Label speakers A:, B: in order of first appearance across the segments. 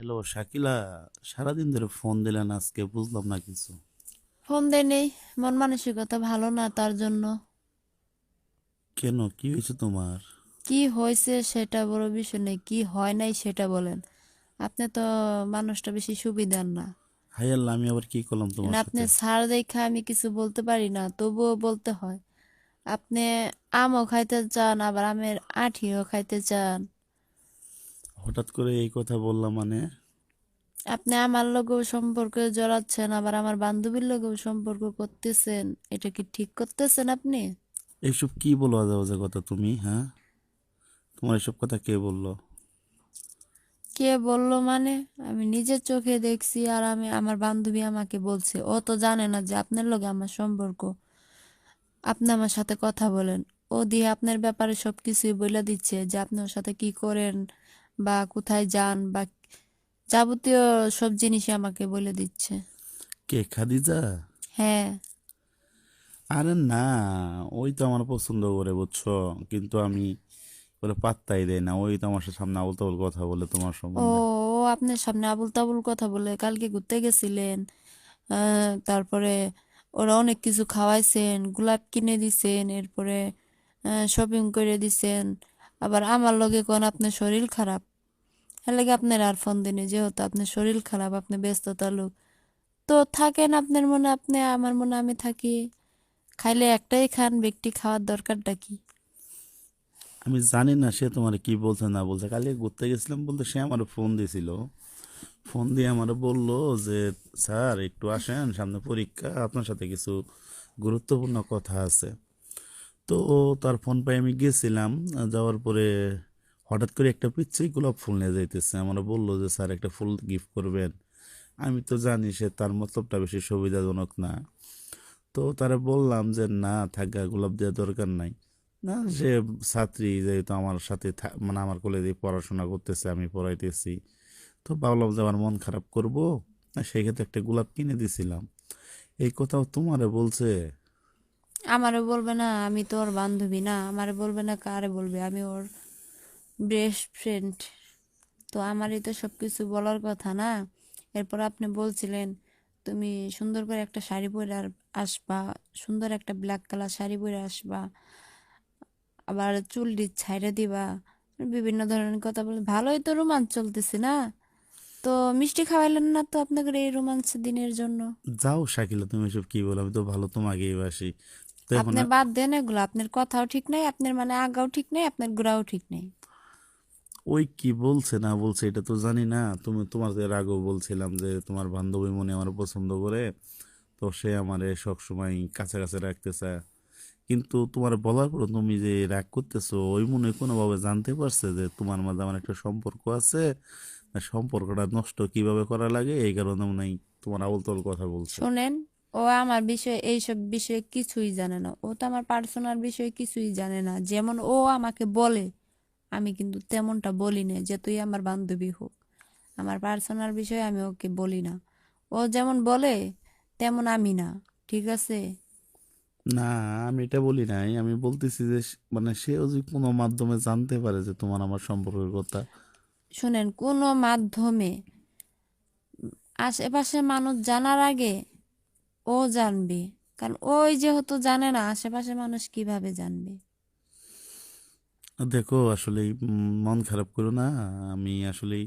A: Hello Shakila সারাদিন ধরে phone দিলেন আজকে? বুঝলাম না কিছু।
B: ফোন দেয়নি মন মানসিকতা ভালো না তার জন্য।
A: কেন? কি হয়েছে তোমার?
B: কি হয়েছে সেটা বড় বিষয় নেই কি হয় নাই সেটা বলেন। আপনি তো মানুষটা বেশি সুবিধার না।
A: হাই আল্লাহ আমি আবার কি করলাম তোমার
B: না আপনি
A: সাথে?
B: সার দেখা আমি কিছু বলতে পারি না তবুও বলতে হয়। আপনি আমও খাইতে চান আবার আমের আঠিও খাইতে চান।
A: হঠাৎ করে এই কথা বললাম মানে
B: আপনি আমার লগেও সম্পর্কে জড়াচ্ছেন আবার আমার বান্ধবীর লগেও সম্পর্ক করতেছেন। এটা কি ঠিক করতেছেন আপনি?
A: এইসব কি বলো আজে বাজে কথা তুমি হ্যাঁ? তোমার এসব কথা কে বলল?
B: কে বলল মানে? আমি নিজের চোখে দেখছি আর আমি আমার বান্ধবী আমাকে বলছে। ও তো জানে না যে আপনার লগে আমার সম্পর্ক। আপনি আমার সাথে কথা বলেন। ও দিয়ে আপনার ব্যাপারে সব কিছুই বলে দিচ্ছে যে আপনি ওর সাথে কি করেন। বা কোথায় যান বা যাবতীয় সব জিনিসই আমাকে বলে দিচ্ছে।
A: কে খাদিজা?
B: হ্যাঁ।
A: আরে না ওই তো আমার পছন্দ করে বুঝছ? কিন্তু আমি ওরা পাত্তাই দেয় না ওই তো আমার সামনে আবল তাবল কথা বলে তোমার সম্বন্ধে।
B: ও আপনার সামনে আবুল তাবুল কথা বলে কালকে ঘুরতে গেছিলেন আহ, তারপরে ওরা অনেক কিছু খাওয়াইছেন গোলাপ কিনে দিছেন এরপরে শপিং করে দিছেন আবার আমার লগে কোন আপনার শরীর খারাপ? এর লাগে আপনার আর ফোন দিনে, যেহেতু আপনার শরীর খারাপ, আপনি ব্যস্ততা লোক। তো থাকেন আপনার মনে, আপনি, আমার মনে, আমি থাকি। খাইলে একটাই খান, ব্যক্তি খাওয়ার দরকারটা কি?
A: আমি জানি না সে তোমার কি বলছে, না বলছে। কালকে ঘুরতে গেছিলাম বলতে সে আমার ফোন দিয়েছিল ফোন দিয়ে আমার বলল যে, স্যার, একটু আসেন, সামনে পরীক্ষা, আপনার সাথে কিছু গুরুত্বপূর্ণ কথা আছে। তো তার ফোন পাই আমি গেছিলাম। যাওয়ার পরে হঠাৎ করে একটা পিচ্ছি গোলাপ ফুল নিয়ে যাইতেছে। আমার বলল যে, স্যার, একটা ফুল গিফট করবেন। আমি তো জানি সে তার মতলবটা বেশি সুবিধাজনক না। তো তারা বললাম যে, না, থাকা গোলাপ দেওয়ার দরকার নাই। না, সে ছাত্রী যেহেতু আমার সাথে মানে আমার কলেজে পড়াশোনা করতেছে, আমি পড়াইতেছি। তো ভাবলাম যে, আমার মন খারাপ করব? সেই ক্ষেত্রে একটা গোলাপ কিনে দিছিলাম। এই কথাও তোমারে বলছে?
B: আমারে বলবে না, আমি তো ওর বান্ধবী না। আমারে বলবে না, কারে বলবে? আমি ওর বেস্ট ফ্রেন্ড। তো আমারই তো সব কিছু বলার কথা না? এরপর আপনি বলছিলেন তুমি সুন্দর করে একটা শাড়ি পরে আসবা সুন্দর একটা ব্ল্যাক কালার শাড়ি পরে আসবা আবার চুল ছাইড়ে দিবা। বিভিন্ন ধরনের কথা বলে ভালোই তো রোমাঞ্চ চলতেছে না? তো মিষ্টি খাওয়াইলেন না তো আপনাদের এই রোমাঞ্চ দিনের জন্য?
A: যাও শাকিলা তুমি এসব কি বলো? আমি তো ভালো তোমাকেই বাসি।
B: আপনি বাদ দেন এগুলো আপনার কথাও ঠিক নাই আপনার মানে আগাও ঠিক নাই আপনার গোড়াও ঠিক নেই।
A: ওই কি বলছে না বলছে এটা তো জানি না। তুমি তোমার এর আগেও বলছিলাম যে তোমার বান্ধবী মনে আমার পছন্দ করে, তো সে আমারে সবসময় কাছে কাছে রাখতে চায় কিন্তু তোমার বলার পর তুমি যে রাগ করতেছো, ওই মনে কোনোভাবে জানতে পারছে যে তোমার মাঝে আমার একটা সম্পর্ক আছে সম্পর্কটা নষ্ট কীভাবে করা লাগে, এই কারণে মনে হয় তোমার আবল তবল কথা বলছে।
B: শোনেন, ও আমার বিষয়ে, এইসব বিষয়ে কিছুই জানে না। ও তো আমার পার্সোনাল বিষয়ে কিছুই জানে না। যেমন ও আমাকে বলে আমি কিন্তু তেমনটা বলি না যে তুই আমার বান্ধবী হোক। আমার পার্সোনাল বিষয়ে আমি ওকে বলি না। ও যেমন বলে তেমন আমি না ঠিক আছে?
A: না আমি এটা বলি নাই। আমি বলতেছি যে মানে সেও যদি কোনো মাধ্যমে জানতে পারে যে তোমার আমার সম্পর্কের কথা।
B: শোনেন কোনো মাধ্যমে আশেপাশে মানুষ জানার আগে ও জানবে। কারণ ওই যেহেতু জানে না আশেপাশে মানুষ কীভাবে জানবে?
A: দেখো আসলে মন খারাপ করো না। আমি আসলেই,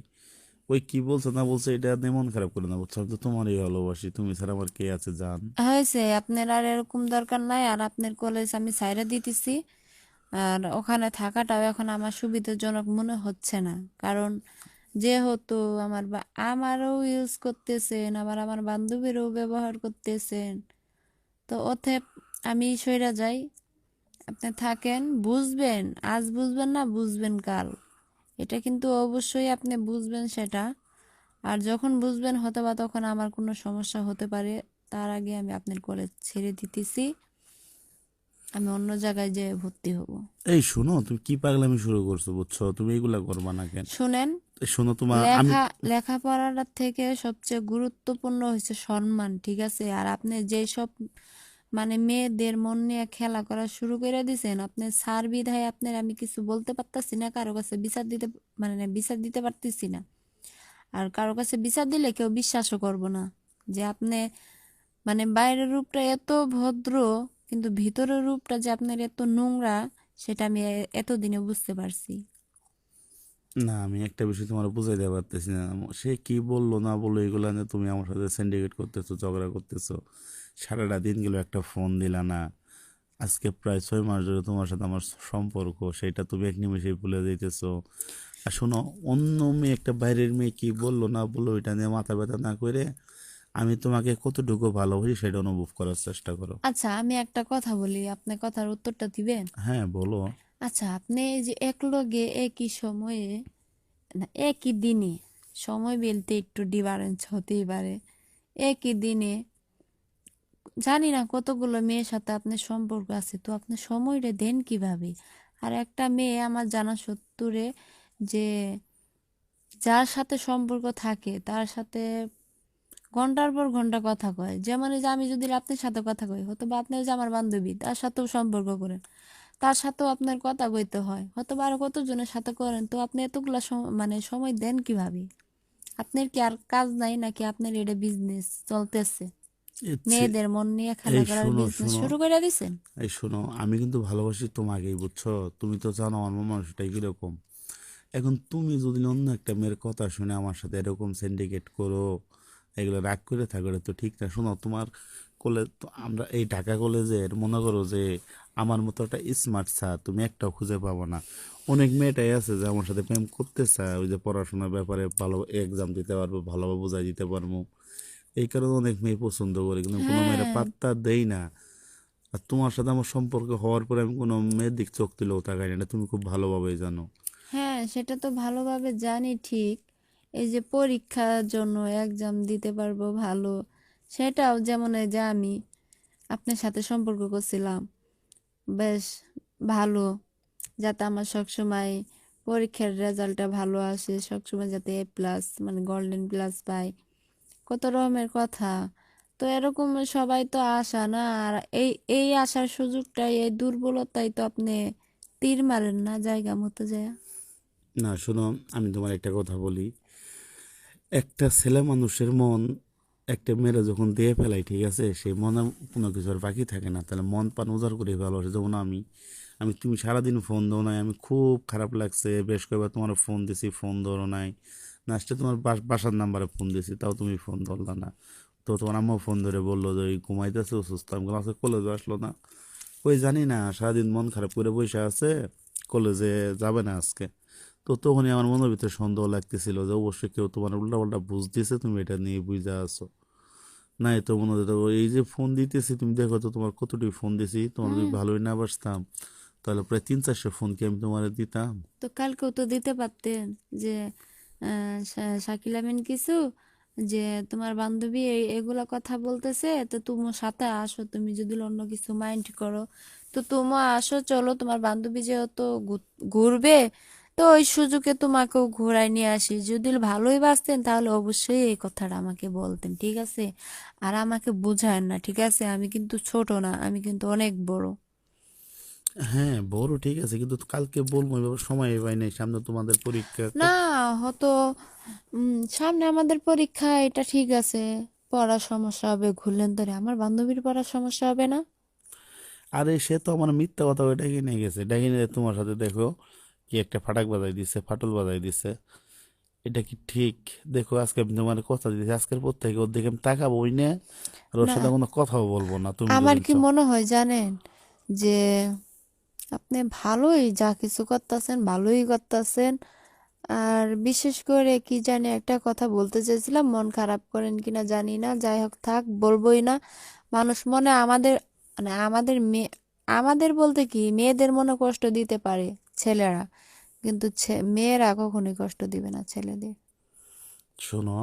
A: ওই কি বলছে না বলছে, এটা নিয়ে মন খারাপ করো না বুঝছ আমি তো তোমারই ভালোবাসি, তুমি ছাড়া আমার কে আছে জান?
B: হয়েছে, আপনার আর এরকম দরকার নাই, আর আপনার কলেজ আমি সাইডে দিতেছি। আর ওখানে থাকাটাও এখন আমার সুবিধাজনক মনে হচ্ছে না। কারণ, যেহেতু আমার আমারও ইউজ করতেছেন, আবার আমার বান্ধবীরও ব্যবহার করতেছেন, তো ওতে আমি সইরা যাই। আপনি থাকেন বুঝবেন আজ বুঝবেন না বুঝবেন কাল। এটা কিন্তু অবশ্যই আপনি বুঝবেন সেটা। আর যখন বুঝবেন হয়তো বা তখন আমার কোনো সমস্যা হতে পারে। তার আগে আমি আপনার কলেজ ছেড়ে দিতেছি। আমি অন্য জায়গায় যেয়ে ভর্তি হব।
A: এই শোনো তুমি কি পাগলামি শুরু করছ বুঝছ? তুমি এগুলা করবা না কেন?
B: শুনেন
A: শোনো তোমার
B: লেখা লেখাপড়াটার থেকে সবচেয়ে গুরুত্বপূর্ণ হচ্ছে সম্মান ঠিক আছে? আর আপনি যেসব মানে মেয়েদের মন নিয়ে খেলা করা শুরু করে দিছেন। আপনি সার বিধায় আপনার আমি কিছু বলতে পারতাছি না, কারও কাছে বিচার দিতে মানে বিচার দিতে পারতেছি না। আর কারও কাছে বিচার দিলে কেউ বিশ্বাসও করব না। যে আপনি মানে বাইরের রূপটা এত ভদ্র, কিন্তু ভিতরের রূপটা যে আপনার এত নোংরা, সেটা আমি এতদিনে বুঝতে পারছি।
A: না, আমি একটা বিষয় তোমার বুঝাইতে পারতেছি না। সে কি বলল না বলল, এগুলো নিয়ে তুমি আমার সাথে সিন্ডিকেট করতেছো, ঝগড়া করতেছো। সারাটা দিন গেল একটা ফোন দিলা না। আজকে প্রায় ছয় মাস ধরে তোমার সাথে আমার সম্পর্ক সেটা তুমি এক নিমেষেই ভুলে দিতেছো আর শোনো অন্য মেয়ে একটা বাইরের মেয়ে কি বলল না বলল ওইটা নিয়ে মাথা ব্যথা না করে আমি তোমাকে কতটুকু ভালোবাসি সেটা অনুভব করার চেষ্টা করো।
B: আচ্ছা আমি একটা কথা বলি আপনি কথার উত্তরটা দিবেন?
A: হ্যাঁ বলো।
B: আচ্ছা আপনি এই যে একলগে একই সময়ে না একই দিনে সময় বলতে একটু ডিফারেন্স হতেই পারে। একই দিনে জানি না কতগুলো মেয়ের সাথে আপনার সম্পর্ক আছে, তো আপনি সময়টা দেন কীভাবে? আর একটা মেয়ে আমার জানা সত্তরে যে যার সাথে সম্পর্ক থাকে, তার সাথে ঘণ্টার পর ঘণ্টা কথা কয়। যেমন যে আমি যদি আপনার সাথে কথা কই হয়তো বা আপনার যে আমার বান্ধবী, তার সাথেও সম্পর্ক করেন, তার সাথেও আপনার কথা কইতে হয় হয়তো বা আরও কতজনের সাথে করেন, তো আপনি এতগুলা মানে সময় দেন কীভাবে? আপনার কি আর কাজ নাই নাকি আপনার এটা বিজনেস চলতেছে? মেয়েদের মন নিয়ে খেলা করার বিজনেস শুরু করে দিছেন
A: এই শোনো আমি কিন্তু ভালোবাসি তোমাকেই বুঝছ? তুমি তো জানো আমার মানুষটাই কীরকম। এখন তুমি যদি অন্য একটা মেয়ের কথা শুনে আমার সাথে এরকম সিন্ডিকেট করো এগুলো রাগ করে থাকো তো ঠিক না। শোনো তোমার কলেজ আমরা এই ঢাকা কলেজের মনে করো যে আমার মতো একটা স্মার্ট স্যার তুমি একটাও খুঁজে পাবো না। অনেক মেয়েটাই আছে যে আমার সাথে প্রেম করতে চায় ওই যে পড়াশোনার ব্যাপারে ভালো এক্সাম দিতে পারব ভালোভাবে বোঝাই দিতে পারব। এই কারণে অনেক মেয়ে পছন্দ করে কিন্তু কোনো মেয়েরা
B: হ্যাঁ।
A: পাত্তা দেই না। আর তোমার সাথে আমার সম্পর্ক হওয়ার পরে আমি কোনো মেয়ের দিক চোখ দিলেও তাকাই না তুমি খুব ভালোভাবেই জানো।
B: হ্যাঁ সেটা তো ভালোভাবে জানি ঠিক। এই যে পরীক্ষার জন্য এক্সাম দিতে পারব ভালো সেটাও যেমন এই যে আমি আপনার সাথে সম্পর্ক করছিলাম বেশ ভালো। যাতে আমার সবসময় পরীক্ষার রেজাল্টটা ভালো আসে সবসময় যাতে এ প্লাস মানে গোল্ডেন প্লাস পাই। কত রকমের কথা। তো এরকম সবাই তো আশা না। আর এই এই আসার সুযোগটাই, এই দুর্বলতাই তো আপনি তীর মারেন না জায়গা মতো যায়।
A: না, শোনো, আমি তোমার একটা কথা বলি। একটা ছেলে মানুষের মন একটা মেয়েরা যখন দিয়ে ফেলাই, ঠিক আছে? সেই মনে কোনো কিছু বাকি থাকে না। তাহলে মন পান উজাড় করে ভালোবাসে যেমন আমি আমি তুমি সারাদিন ফোন দাও নাই, আমি খুব খারাপ লাগছে। বেশ কয়েকবার তোমার ফোন দিছি ফোন ধরো নাই। লাস্টে তোমার বাস- বাসার নাম্বারে ফোন দিয়েছি তাও তুমি ফোন ধরলা না। তো তোমার আম্মা ফোন ধরে বলল যে ওই ঘুমাইতেছে অসুস্থ? আমি বললাম আজকে কলেজে আসলো না। ওই জানি না সারাদিন মন খারাপ করে বসে আছে কলেজে যাবে না আজকে। তো তখনই আমার মনের ভিতরে সন্দেহ লাগতেছিল যে অবশ্যই কেউ তোমার উল্টা পাল্টা বুঝ দিছে তুমি এটা নিয়ে বুঝা আছো। না তো মনে হতো এই যে ফোন দিতেছি তুমি দেখো তো তোমার কতটুকু ফোন দিছি তোমার যদি ভালোই না বাসতাম তাহলে প্রায় তিন চারশো ফোন কি আমি তোমার দিতাম?
B: তো কালকেও তো দিতে পারতেন যে শাকিল আমিন কিছু? যে তোমার বান্ধবী এগুলা কথা বলতেছে, তো তোমার সাথে আসো, তুমি যদি অন্য কিছু মাইন্ড করো। তো তুমিও আসো, চলো, তোমার বান্ধবী যেহেতু ঘুরবে, তো ওই সুযোগে তোমাকেও ঘোরায় নিয়ে আসি। যদি ভালোই বাসতেন তাহলে অবশ্যই এই কথাটা আমাকে বলতেন, ঠিক আছে? আর আমাকে বুঝায়েন না, ঠিক আছে? আমি কিন্তু ছোট না, আমি কিন্তু অনেক বড়।
A: হ্যাঁ বড় ঠিক আছে কিন্তু কালকে বলব এভাবে সময় পাই নাই সামনে তোমাদের পরীক্ষা
B: না উম, সামনে আমাদের পরীক্ষা এটা ঠিক আছে পড়ার সমস্যা হবে ঘুরলেন ধরে আমার বান্ধবীর পড়ার সমস্যা হবে না?
A: আরে সে তো আমার মিথ্যা কথা ওই ডেকে নিয়ে গেছে? ডেকে নিয়ে তোমার সাথে দেখো কি একটা ফাটাক বাজাই দিছে ফাটল বাজাই দিছে এটা কি ঠিক? দেখো আজকে আমি তোমার কথা দিয়েছি আজকের পর থেকে ওর দিকে আমি তাকাবো ওই না আর ওর সাথে কোনো কথাও বলব না তুমি
B: আমার কি মনে হয় জানেন যে আপনি ভালোই যা কিছু করতেছেন, ভালোই করতেছেন। আর বিশেষ করে কি জানি একটা কথা বলতে চাইছিলাম মন খারাপ করেন কিনা জানি না, যাই হোক থাক, বলবোই না। মানুষ মনে আমাদের মানে আমাদের মেয়ে আমাদের বলতে কি, মেয়েদের মনে কষ্ট দিতে পারে ছেলেরা, কিন্তু মেয়েরা কখনোই কষ্ট দিবে না ছেলেদের।
A: শোনো,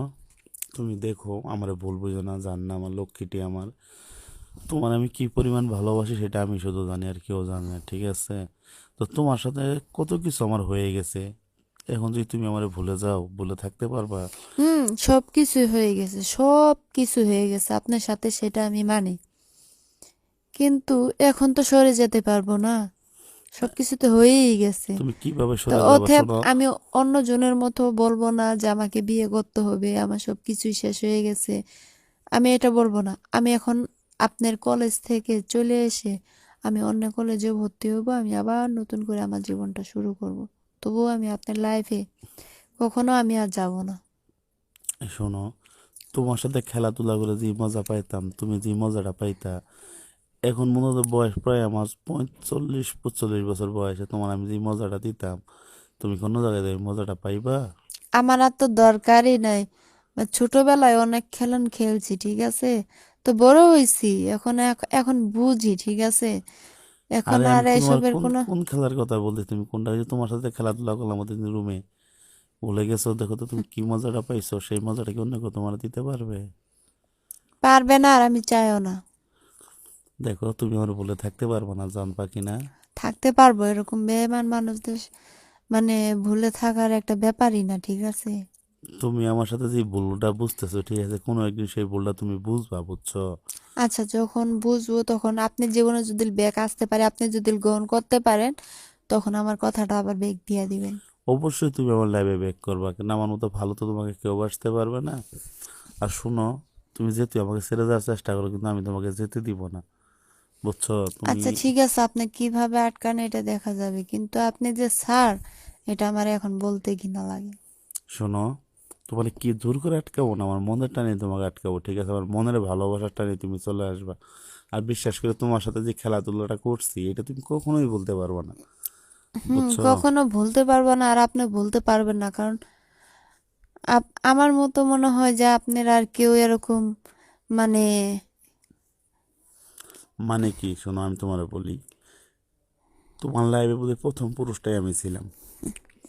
A: তুমি দেখো, আমারে বলব যে না, জান না, আমার লক্ষ্মীটি আমার। তোমার আমি কি পরিমাণ ভালোবাসি সেটা আমি শুধু জানি আর কেউ জানে না ঠিক আছে? তো তোমার সাথে কত কিছু আমার হয়ে গেছে? এখন যদি তুমি আমারে ভুলে যাও ভুলে থাকতে পারবা।
B: হুম সব কিছুই হয়ে গেছে সব কিছু হয়ে গেছে আপনার সাথে সেটা আমি মানি। কিন্তু এখন তো সরে যেতে পারব না সবকিছু তো হয়েই গেছে।
A: তুমি কীভাবে সরে যাবে শোনো?
B: আমি অন্য জনের মতো বলব না যে আমাকে বিয়ে করতে হবে আমার সব কিছুই শেষ হয়ে গেছে। আমি এটা বলব না আমি এখন আপনার কলেজ থেকে চলে এসে আমি অন্য কলেজে ভর্তি হব আমি আবার নতুন করে আমার জীবনটা শুরু করব। তবুও আমি আপনার লাইফে কখনো আমি আর যাব না।
A: শোনো তোমার সাথে খেলাধুলা করে যে মজা পাইতাম তুমি যে মজাটা পাইতা এখন মনে হয় বয়স প্রায় আমার পঁয়তাল্লিশ পঁচল্লিশ বছর বয়সে তোমার আমি যে মজাটা দিতাম তুমি কোনো জায়গায় মজাটা পাইবা?
B: আমার আর তো দরকারই নাই। বা ছোটবেলায় অনেক খেলন খেলছি ঠিক আছে? তো বড় হয়েছি এখন এখন বুঝি ঠিক আছে? এখন
A: আর
B: এসবের
A: কোন
B: কোনো
A: খেলার কথা বলতে তুমি? কোনটা তোমার সাথে খেলাধুলা করলাম আমাদের রুমে? ভুলে গেছো? দেখো তো তুমি কি মজাটা পাইছো? সেই মজাটা কি অন্য কেউ তোমার দিতে পারবে?
B: পারবে না আর আমি চাইও না।
A: দেখো তুমি আমার বলে থাকতে পারব না জান পাখি না?
B: থাকতে পারব এরকম বেমান মানুষদের মানে ভুলে থাকার একটা ব্যাপারই না ঠিক আছে?
A: তুমি আমার সাথে যে ভুলটা বুঝতেছো ঠিক আছে? কোনো একদিন সেই ভুলটা তুমি বুঝবা বুঝছ?
B: আচ্ছা যখন বুঝব তখন আপনি জীবনে যদি ব্যাগ আসতে পারে আপনি যদি গ্রহণ করতে পারেন তখন আমার কথাটা আবার ব্যাগ দিয়ে দিবেন।
A: অবশ্যই তুমি আমার লাইভে ব্যাক করবা কিন্তু আমার মতো ভালো তো তোমাকে কেউ বাসতে পারবে না? আর শুনো তুমি যেতে আমাকে ছেড়ে যাওয়ার চেষ্টা করো কিন্তু আমি তোমাকে যেতে দিব না বুঝছ? তুমি
B: আচ্ছা ঠিক আছে আপনি কীভাবে আটকান এটা দেখা যাবে কিন্তু আপনি যে স্যার এটা আমার এখন বলতে ঘৃণা লাগে।
A: শোনো তোমার কি জোর করে আটকাবো না? আমার মনের টানে তোমাকে আটকাবো ঠিক আছে? আমার মনের ভালোবাসার টানে তুমি চলে আসবা। আর বিশ্বাস করে তোমার সাথে যে খেলাধুলাটা করছি এটা তুমি কখনোই বলতে পারবে না।
B: কখনো ভুলতে পারব না আর আপনি ভুলতে পারবেন না। কারণ আমার মতো মনে হয় যে আপনার আর কেউ এরকম মানে
A: মানে কি? শোনো আমি তোমার বলি তোমার লাইফে বোধ প্রথম পুরুষটাই আমি ছিলাম।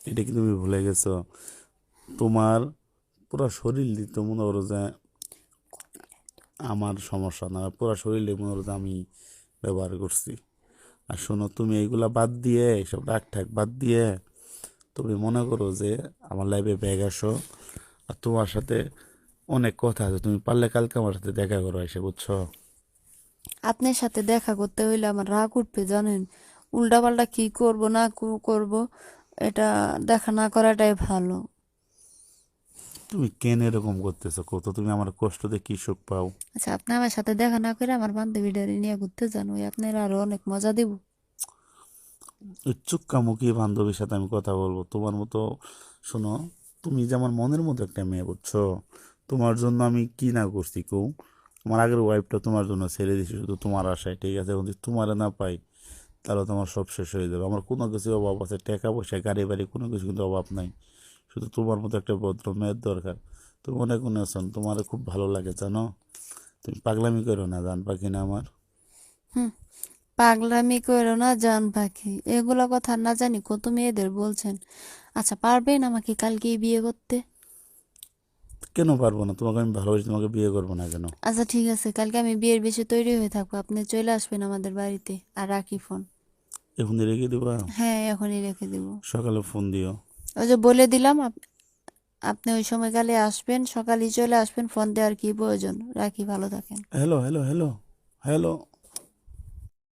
A: এটা কি তুমি ভুলে গেছো? তোমার পুরো শরীর দিত, মনে করো যে আমার সমস্যা না, পুরো শরীরে মনে করো যে আমি ব্যবহার করছি। আর শোনো, তুমি এইগুলা বাদ দিয়ে এইসব রাগ ঠাক বাদ দিয়ে তুমি মনে করো যে আমার লাইফে ব্যাগ আসো। আর তোমার সাথে অনেক কথা আছে, তুমি পারলে কালকে আমার সাথে দেখা করো এসে, বুঝছ?
B: আপনার সাথে দেখা করতে হইলে আমার রাগ উঠবে, জানেন? উল্টাপাল্টা কি করব, না করব, এটা দেখা না করাটাই ভালো।
A: তুমি কেন এরকম করতেছো? কত তুমি আমার কষ্ট দিয়ে কি সুখ পাও?
B: আচ্ছা আপনি আমার সাথে দেখা না করে আমার বান্ধবীটারে নিয়ে ঘুরতে যান ওই আপনার আরও অনেক মজা দিব।
A: চুক্কামুখী বান্ধবীর সাথে আমি কথা বলব। তোমার মতো শোনো তুমি যে আমার মনের মতো একটা মেয়ে বুঝছ তোমার জন্য আমি কি না করছি কৌ আমার আগের ওয়াইফটা তোমার জন্য ছেড়ে দিয়েছি শুধু তোমার আশায় ঠিক আছে? এখন যদি তোমারে না পাই তাহলে তোমার সব শেষ হয়ে যাবে। আমার কোনো কিছু অভাব আছে টাকা পয়সা গাড়ি বাড়ি কোনো কিছু কিন্তু অভাব নাই। শুধু তোমার মতো একটা ভদ্র মেয়ের দরকার। তুমি অনেক শুন তোমার খুব ভালো লাগে জানো? তুমি পাগলামি করো না জান পাখি না আমার।
B: পাগলামি করো না জান পাখি। এগুলো কথা না জানি কত মেয়েদের বলছেন। আচ্ছা পারবেন আমাকে কালকেই বিয়ে করতে?
A: কেন পারব না? তোমাকে আমি ভালোবাসি তোমাকে বিয়ে করব না কেন?
B: আচ্ছা ঠিক আছে কালকে আমি বিয়ের বেশি তৈরি হয়ে থাকব। আপনি চলে আসবেন আমাদের বাড়িতে আর রাখি ফোন।
A: এখন রেখে দেবো?
B: হ্যাঁ এখনই রেখে দিব।
A: সকালে ফোন দিও।
B: ওই যে বলে দিলাম, আপ- আপনি ওই সময়কালে আসবেন সকালে চলে আসবেন ফোন দেওয়ার কি প্রয়োজন? রাখি, ভালো থাকেন।
A: Hello hello hello hello